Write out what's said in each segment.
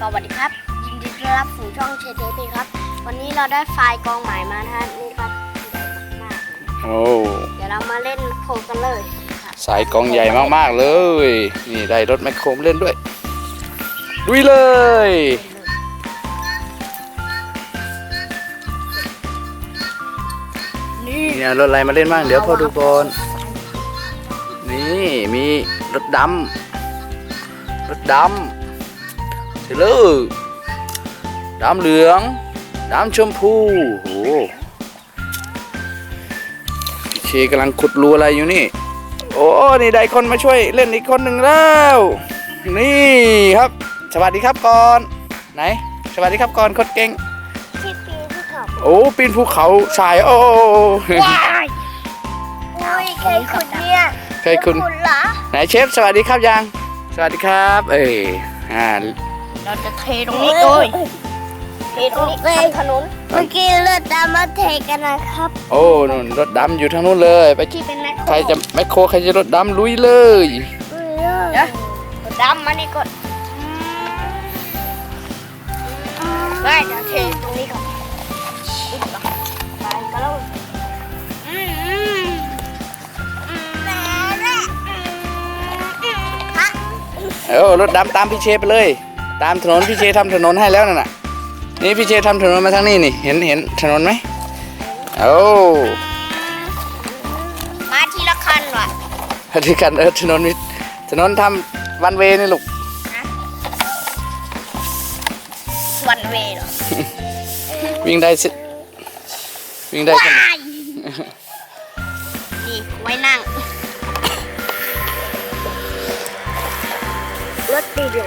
สวัสดีครับยินดีต้อนรับสู่ช่องเชเทพีครับ วันนี้เราได้ไฟล์กองหมายมานะฮะนี่ครับมากโอ้เดี๋ยวเรามาเล่นโคกันเลยครับสายกองใหญ่มากๆเลย นี่ได้รถแมคโครมาเล่นด้วยดุยเลย นี่เนี่ยรถอะไรมาเล่นบ้างเดี๋ยวพ่อดูก่อนนี่มีรถดำรถดำ เทเลอร์ดำเหลืองดำชมพูโอ้โหพี่เชกำลังขุดรูอะไรอยู่นี่ โอ้นี่ได้คนมาช่วยเล่นอีกคนหนึ่งแล้ว นี่ครับ สวัสดีครับก่อน ไหน สวัสดีครับก่อนคนเก่งที่ปีนที่เขาโอ้ปีนภูเขาชายโอ้ว้ายโอ้ยใครขุดเนี่ยเคยคุณขุดเหรอไหนเชฟ สวัสดีครับยัง สวัสดีครับ เอ้ยอ่า เราจะเทตรงนี้เลยเทตรงนี้ข้ามถนนเมื่อกี้เลือดดำมาเทกันนะครับโอ้นู่นรถดำอยู่ทางนู้นเลยไปที่เป็นแมคโครใครจะแมคโครใครจะรถดำลุยเลยเดี๋ยวรถดำมานี่ก่อนได้เดี๋ยวเทตรงนี้ก่อนไปกันแล้วอืมอืมอืมแม่แม่อืมอืมฮะโอ้รถดำตามพี่เชฟไปเลย ตามถนนพี่เชฟทำถนนให้แล้วนั่นน่ะนี่พี่เชฟทำถนนมาทางนี้นี่ เห็นเห็นถนนไหมโอ้มาทีละคันว่ะพอดีกันเออถนนมีถนนทำวันเวนี่ลูกวันเวย์เหรอวิ่งได้สิวิ่งได้ขนาดว้ายนี่ไว้นั่งรถตีเดีย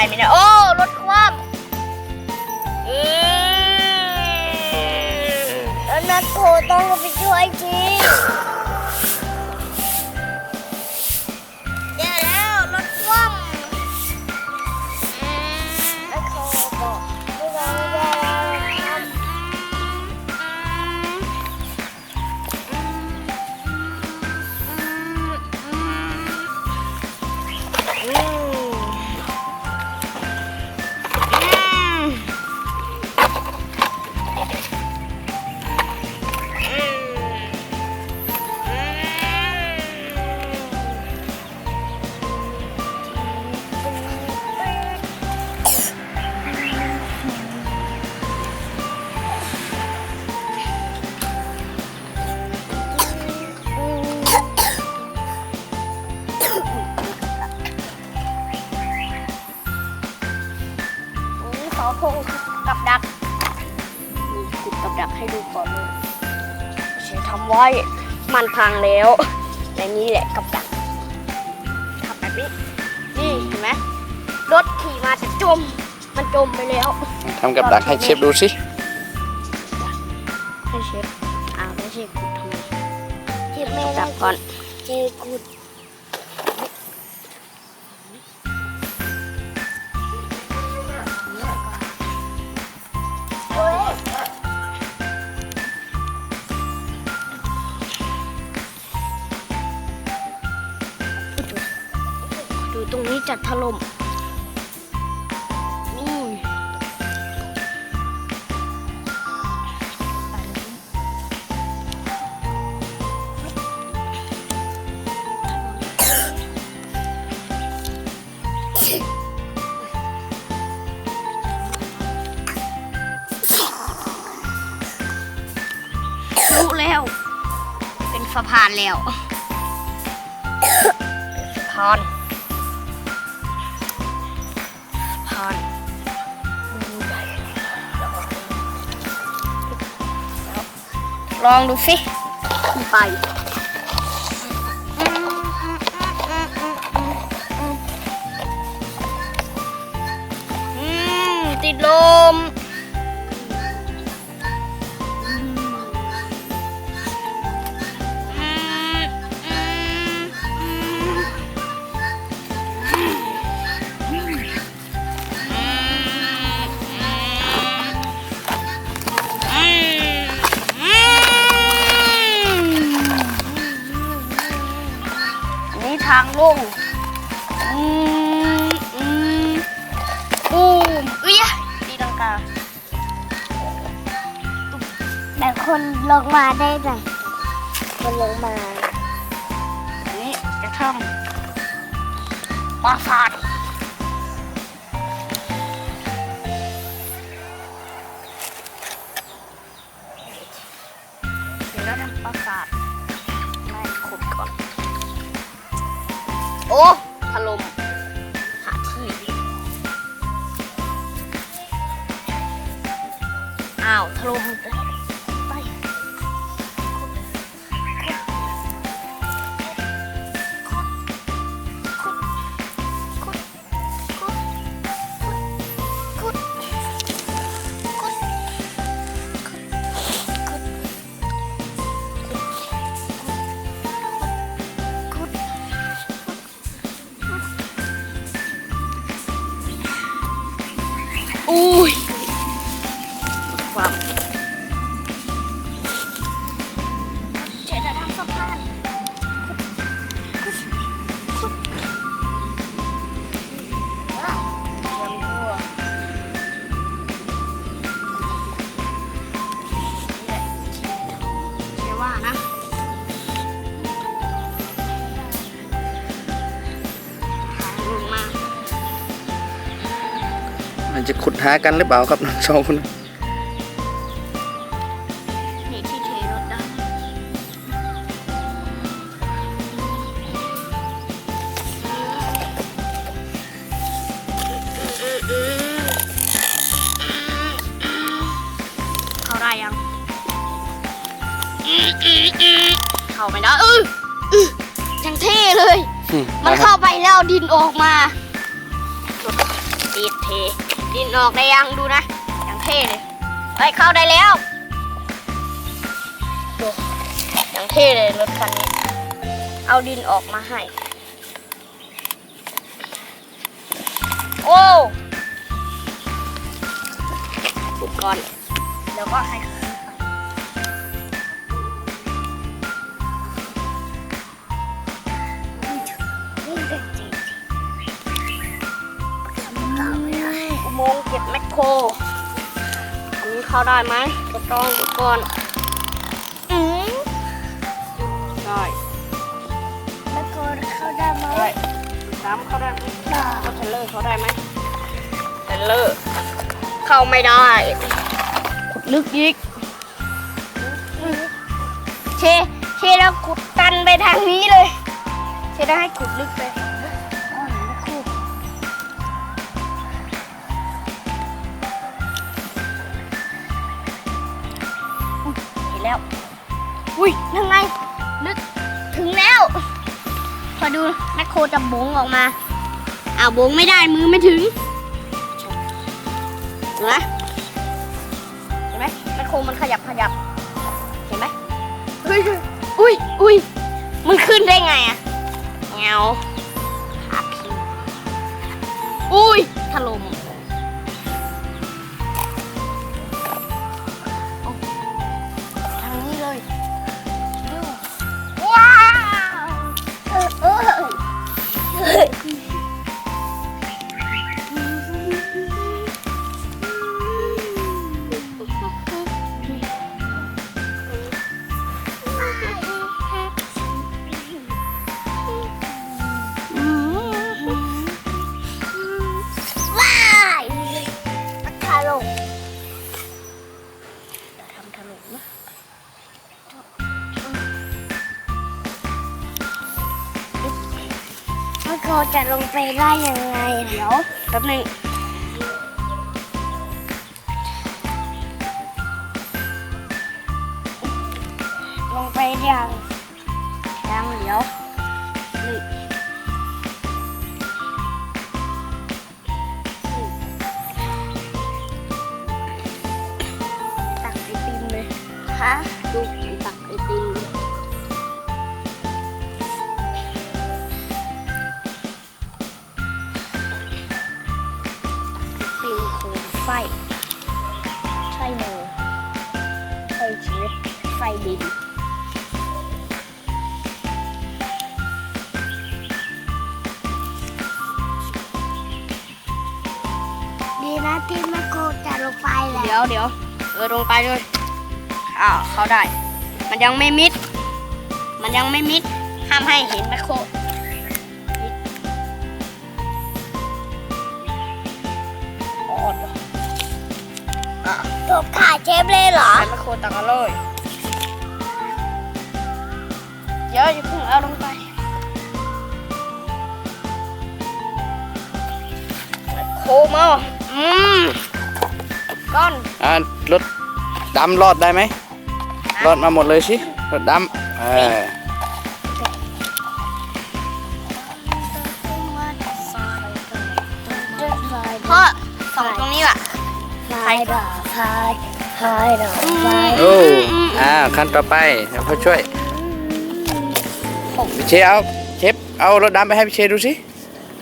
ได้ไหมเนะโอ้รถคว่ำอืมแล้วนัทโทต้องลงไปช่วยจ ฟทำไว้มันพังแล้วในนี้แหละกับดักทำแบบนี้นี่เห็นไหมรถขี่มาจะจม มันจมไปแล้วทำกับดักให้เชฟดูสิให้เชฟอ้าวไม่ใช่ขุดทำไมเชฟไม่ดับก่อนเจขุ จัดถล่มรู้แล้ว เป็นสะพานแล้วสะพาน ลองดูสิไป แต่คนลงมาได้ไหมคนลงมาอันนี้จะทำปราสาทเดี๋ยวเราทำปราสาทไม่ขุดก่อน โอ้ มันจะขุดหากันหรือเปล่าครับน้องสองคนนี่ที่เทรถได้เข้าได้ยัง เข้าไม่ได้เออออยังเท่เลย มันเข้าไปแล้วดินออกมาปิดเท ดินออกได้ยังดูนะยังเท่เลยไปเข้าได้แล้วดูยังเท่เลยรถคันนี้ เอาดินออกมาให้ โอ้ปุดก่อนแล้วก็ให้ งค์เก็บแมคโครอันนี้เข้าได้ไหมทดลองดูก่อนอืมได้แล้วคนเข้าได้ไหมได้น้ำเข้าได้ไหมได้ก็เทรลเลอร์เข้าได้ไหมเทรลเลอร์เข้าไม่ได้ขุดลึกอีกเชเชแล้วขุดตันไปทางนี้เลย เชได้ให้ขุดลึกไป แล้ว อุ้ยยังไงลึกถึงแล้ว พอดูแมคโครจะบงออกมาอ้าวบงไม่ได้มือไม่ถึงเห็นไหมเห็นไหมแมคโครมันขยับขยับ เห็นไหมเฮ้ยอุ้ยอุ้ยมันขึ้นได้ไงอะเงาขาพิงอุ้ยถล่ม ลงไปได้ยังไงเดี๋ยวแป๊บนึงลงไปยังยังเดี๋ยวนี่ตักไอติมเลยฮะดูตัก อยเชฟไฟดินดีนะที่ไม่โกงจะลงไปแล้วเดี๋ยวเดี๋ยวเออลงไปเลยอ้าวเขาได้ มันยังไม่มิด มันยังไม่มิดห้ามให้เห็นแมคโคร อะตกขาเชฟเลยเหรอให้แมคโครตักเอาเลยเดี๋ยวอย่าเพิ่งเอาลงไปแมคโครมาอืมก้อนอ่ารถดำรอดได้ไหมรอดมาหมดเลยสิรถดำเออพ่อส่องตรงนี้ว่ะพายดอก พายพายดอกพายโอ้อ่าขั้นต่อไปเดี๋ยวพ่อช่วยพี่เชเอาเชฟเอารถดำไปให้พี่เชดูสิ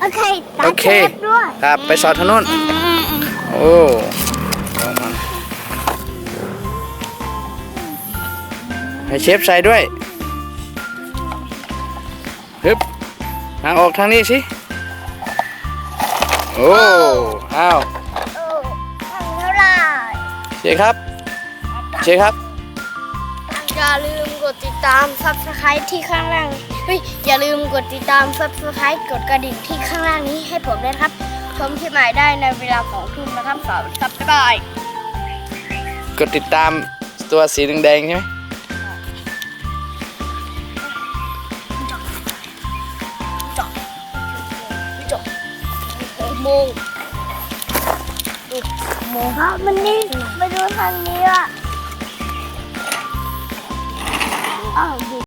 โอเคตาโอเคเชฟด้วยครับไปสอดทางนู้นอืมอืมอืมโอ้ลงมาให้เชฟใส่ด้วยฮึบทางออกทางนี้สิ โอ้ อ้าว เชฟครับเชฟครับ อย่าลืมกดติดตาม subscribe ที่ข้างล่างเฮ้ยอย่าลืมกดติดตาม subscribe กดกระดิ่งที่ข้างล่างนี้ให้ผมด้วยนะครับ ชมคลิปใหม่ได้ในเวลาของทุ่มนะครับสวัสดีครับบ๊ายบายกดติดตามตัวสีแดงๆใช่ไหมจบหกโมง โม่ครับมันนี่ไปดูทางนี้อะอ้าวดิ